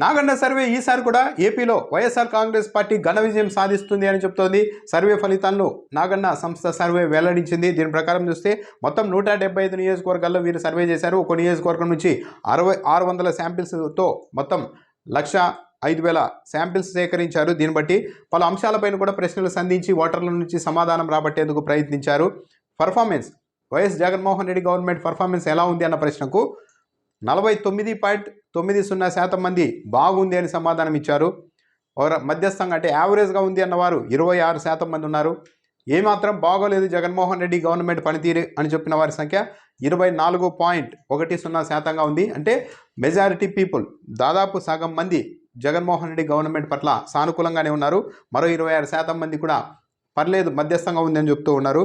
Naganna survey ఈసారి కూడా ఏపీలో వైఎస్ఆర్ కాంగ్రెస్ పార్టీ ఘన విజయం సాధిస్తుంది అని చెప్తోంది. సర్వే ఫలితాలను నాగన్న సంస్థ సర్వే వెల్లడించింది. దీని ప్రకారం చూస్తే మొత్తం నూట డెబ్బై ఐదు నియోజకవర్గాల్లో వీరు సర్వే చేశారు. ఒక నియోజకవర్గం నుంచి అరవై ఆరు వందల శాంపిల్స్తో మొత్తం లక్ష ఐదు వేల శాంపిల్స్ సేకరించారు. దీన్ని బట్టి పలు అంశాలపైన కూడా ప్రశ్నలు సంధించి ఓటర్ల నుంచి సమాధానం రాబట్టేందుకు ప్రయత్నించారు. Performance YS Jaganmohan Reddy government performance ఎలా ఉంది అన్న ప్రశ్నకు నలభై తొమ్మిది పాయింట్ తొమ్మిది సున్నా శాతం మంది బాగుంది అని సమాధానం ఇచ్చారు. మధ్యస్థంగా అంటే యావరేజ్గా ఉంది అన్నవారు ఇరవై ఆరు శాతం మంది ఉన్నారు. ఏమాత్రం బాగోలేదు జగన్మోహన్ రెడ్డి గవర్నమెంట్ పనితీరు అని చెప్పిన వారి సంఖ్య ఇరవై నాలుగు పాయింట్ ఒకటి సున్నా శాతంగా ఉంది. అంటే మెజారిటీ పీపుల్ దాదాపు సగం మంది జగన్మోహన్ రెడ్డి గవర్నమెంట్ పట్ల సానుకూలంగానే ఉన్నారు. మరో ఇరవై ఆరు శాతం మంది కూడా పర్లేదు మధ్యస్థంగా ఉంది అని చెప్తూ ఉన్నారు.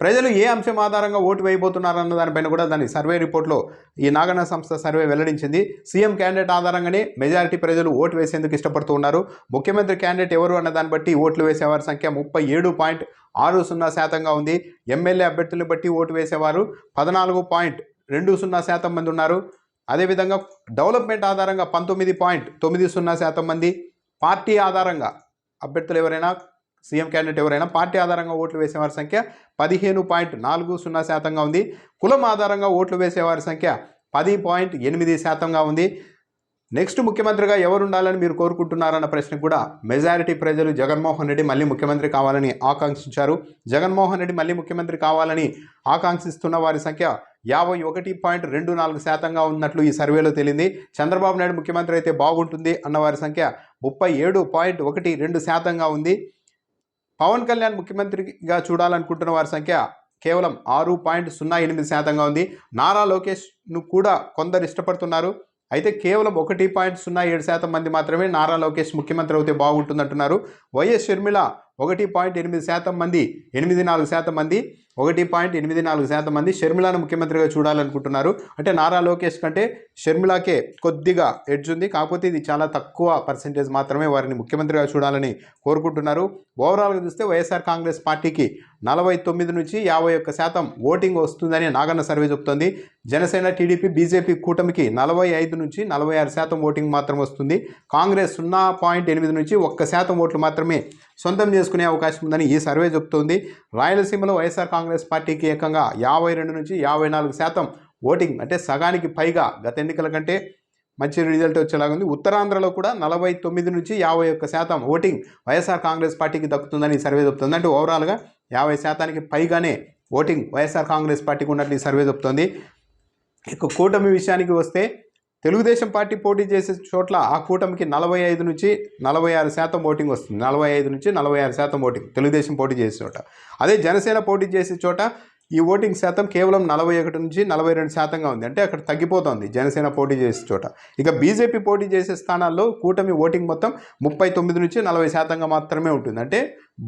ప్రజలు ఏ అంశం ఆధారంగా ఓటు వేయబోతున్నారన్న దానిపైన కూడా దాని సర్వే రిపోర్ట్లో ఈ నాగన్న సంస్థ సర్వే వెల్లడించింది. సీఎం క్యాండిడేట్ ఆధారంగానే మెజారిటీ ప్రజలు ఓటు వేసేందుకు ఇష్టపడుతూ ఉన్నారు. ముఖ్యమంత్రి క్యాండిడేట్ ఎవరు అన్న దాన్ని బట్టి ఓట్లు వేసేవారి సంఖ్య ముప్పై ఏడు పాయింట్ ఆరు సున్నా శాతంగా ఉంది. ఎమ్మెల్యే అభ్యర్థులను బట్టి ఓటు వేసేవారు పద్నాలుగు పాయింట్ రెండు సున్నా శాతం మంది ఉన్నారు. అదేవిధంగా డెవలప్మెంట్ ఆధారంగా పంతొమ్మిది పాయింట్ తొమ్మిది సున్నా శాతం మంది. పార్టీ ఆధారంగా అభ్యర్థులు ఎవరైనా సీఎం క్యాండిడేట్ ఎవరైనా పార్టీ ఆధారంగా ఓట్లు వేసేవారి సంఖ్య పదిహేను పాయింట్ నాలుగు సున్నా శాతంగా ఉంది. కులం ఆధారంగా ఓట్లు వేసేవారి సంఖ్య పది పాయింట్ ఎనిమిది శాతంగా ఉంది. నెక్స్ట్ ముఖ్యమంత్రిగా ఎవరు ఉండాలని మీరు కోరుకుంటున్నారన్న ప్రశ్న కూడా మెజారిటీ ప్రజలు జగన్మోహన్ రెడ్డి మళ్ళీ ముఖ్యమంత్రి కావాలని ఆకాంక్షించారు. జగన్మోహన్ రెడ్డి మళ్ళీ ముఖ్యమంత్రి కావాలని ఆకాంక్షిస్తున్న వారి సంఖ్య యాభై ఒకటి పాయింట్ రెండు నాలుగు శాతంగా ఉన్నట్లు ఈ సర్వేలో తేలింది. చంద్రబాబు నాయుడు ముఖ్యమంత్రి అయితే బాగుంటుంది అన్న వారి సంఖ్య ముప్పై ఏడు పాయింట్ ఒకటి రెండు శాతంగా ఉంది. పవన్ కళ్యాణ్ ముఖ్యమంత్రిగా చూడాలనుకుంటున్న వారి సంఖ్య కేవలం ఆరు పాయింట్ సున్నా ఎనిమిది శాతంగా ఉంది. నారా లోకేష్ను కూడా కొందరు ఇష్టపడుతున్నారు. అయితే కేవలం ఒకటి పాయింట్ సున్నా ఏడు శాతం మంది మాత్రమే నారా లోకేష్ ముఖ్యమంత్రి అయితే బాగుంటుందంటున్నారు. వైఎస్ షర్మిల ఒకటి పాయింట్ ఎనిమిది శాతం మంది ఎనిమిది నాలుగు శాతం మంది ఒకటి పాయింట్ ఎనిమిది నాలుగు శాతం మంది షర్మిలాను ముఖ్యమంత్రిగా చూడాలనుకుంటున్నారు. అంటే నారా లోకేష్ కంటే షర్మిలాకే కొద్దిగా ఎడ్జ్ ఉంది. కాకపోతే ఇది చాలా తక్కువ పర్సెంటేజ్ మాత్రమే వారిని ముఖ్యమంత్రిగా చూడాలని కోరుకుంటున్నారు. ఓవరాల్గా చూస్తే వైఎస్ఆర్ కాంగ్రెస్ పార్టీకి నలభై తొమ్మిది నుంచి యాభై ఒక్క శాతం ఓటింగ్ వస్తుందని నాగన్న సర్వే చెబుతోంది జనసేన టీడీపీ బీజేపీ కూటమికి నలభై ఐదు నుంచి నలభై ఆరు శాతం ఓటింగ్ మాత్రం వస్తుంది. కాంగ్రెస్ సున్నా పాయింట్ ఎనిమిది నుంచి ఒక్క శాతం ఓట్లు మాత్రమే సొంతం చేసుకునే అవకాశం ఉందని ఈ సర్వే చెబుతోంది. రాయలసీమలో వైఎస్ఆర్ కాంగ్రెస్ పార్టీకి ఏకంగా యాభై రెండు నుంచి యాభై నాలుగు శాతం ఓటింగ్ అంటే సగానికి పైగా గత ఎన్నికల కంటే మంచి రిజల్ట్ వచ్చేలాగా ఉంది. ఉత్తరాంధ్రలో కూడా నలభై తొమ్మిది నుంచి యాభై ఒక్క శాతం ఓటింగ్ వైఎస్ఆర్ కాంగ్రెస్ పార్టీకి దక్కుతుందని ఈ సర్వే చెబుతుంది. అంటే ఓవరాల్గా యాభై శాతానికి పైగానే ఓటింగ్ వైఎస్ఆర్ కాంగ్రెస్ పార్టీకి ఉన్నట్లు ఈ సర్వే చెబుతోంది. ఇక కూటమి విషయానికి వస్తే తెలుగుదేశం పార్టీ పోటీ చేసే చోట్ల ఆ కూటమికి నలభై ఐదు నుంచి నలభై ఆరు శాతం ఓటింగ్ వస్తుంది. నలభై ఐదు నుంచి నలభై ఆరు శాతం ఓటింగ్ తెలుగుదేశం పోటీ చేసే చోట. అదే జనసేన పోటీ చేసే చోట ఈ ఓటింగ్ శాతం కేవలం నలభై ఒకటి నుంచి నలభై రెండు శాతంగా ఉంది. అంటే అక్కడ తగ్గిపోతుంది జనసేన పోటీ చేసే చోట. ఇక బీజేపీ పోటీ చేసే స్థానాల్లో కూటమి ఓటింగ్ మొత్తం ముప్పై తొమ్మిది నుంచి నలభై శాతంగా మాత్రమే ఉంటుంది. అంటే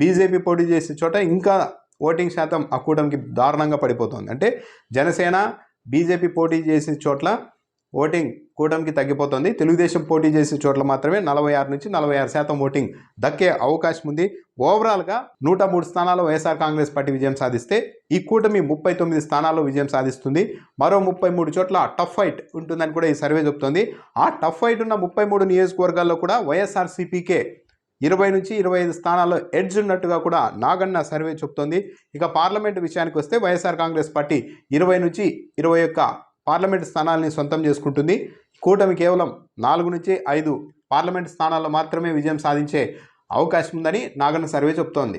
బీజేపీ పోటీ చేసే చోట ఇంకా ఓటింగ్ శాతం ఆ కూటమికి దారుణంగా పడిపోతుంది. అంటే జనసేన బీజేపీ పోటీ చేసే చోట్ల ఓటింగ్ కూటమికి తగ్గిపోతుంది. తెలుగుదేశం పోటీ చేసే చోట్ల మాత్రమే నలభై ఆరు నుంచి నలభై ఆరు శాతం ఓటింగ్ దక్కే అవకాశం ఉంది. ఓవరాల్గా నూట మూడు స్థానాల్లో వైఎస్ఆర్ కాంగ్రెస్ పార్టీ విజయం సాధిస్తే ఈ కూటమి ముప్పై తొమ్మిది స్థానాల్లో విజయం సాధిస్తుంది. మరో ముప్పై మూడు చోట్ల టఫ్ ఫైట్ ఉంటుందని కూడా ఈ సర్వే చెబుతోంది ఆ టఫ్ ఫైట్ ఉన్న ముప్పై మూడు నియోజకవర్గాల్లో కూడా వైఎస్ఆర్సీపీకే ఇరవై నుంచి ఇరవై ఐదు స్థానాల్లో ఎడ్జ్ ఉన్నట్టుగా కూడా నాగన్న సర్వే చెబుతోంది ఇక పార్లమెంట్ విషయానికి వస్తే వైఎస్ఆర్ కాంగ్రెస్ పార్టీ ఇరవై నుంచి ఇరవై ఒక్క పార్లమెంట్ స్థానాలని సొంతం చేసుకుంటుంది. కూటమి కేవలం నాలుగు నుంచి ఐదు పార్లమెంట్ స్థానాల్లో మాత్రమే విజయం సాధించే అవకాశం ఉందని నాగన్న సర్వే చెప్తోంది.